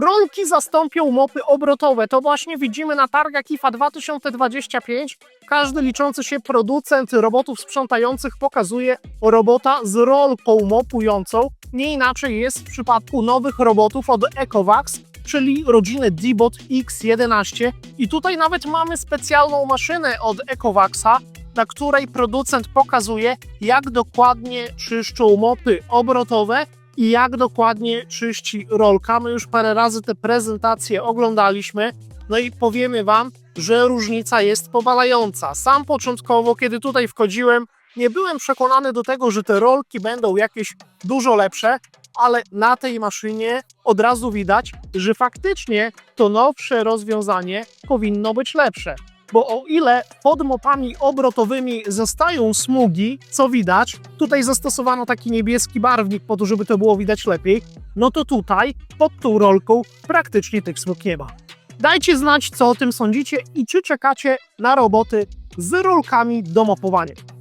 Rolki zastąpią mopy obrotowe. To właśnie widzimy na targach IFA 2025. Każdy liczący się producent robotów sprzątających pokazuje robota z rolką mopującą. Nie inaczej jest w przypadku nowych robotów od Ecovax, czyli rodziny Dbot X11. I tutaj nawet mamy specjalną maszynę od Ecovaxa, na której producent pokazuje, jak dokładnie czyszczą mopy obrotowe i jak dokładnie czyści rolka. My już parę razy te prezentacje oglądaliśmy, no i powiemy Wam, że różnica jest powalająca. Sam początkowo, kiedy tutaj wchodziłem, nie byłem przekonany do tego, że te rolki będą jakieś dużo lepsze, ale na tej maszynie od razu widać, że faktycznie to nowsze rozwiązanie powinno być lepsze. Bo o ile pod mopami obrotowymi zostają smugi, co widać, tutaj zastosowano taki niebieski barwnik po to, żeby to było widać lepiej, no to tutaj pod tą rolką praktycznie tych smug nie ma. Dajcie znać, co o tym sądzicie i czy czekacie na roboty z rolkami do mopowania.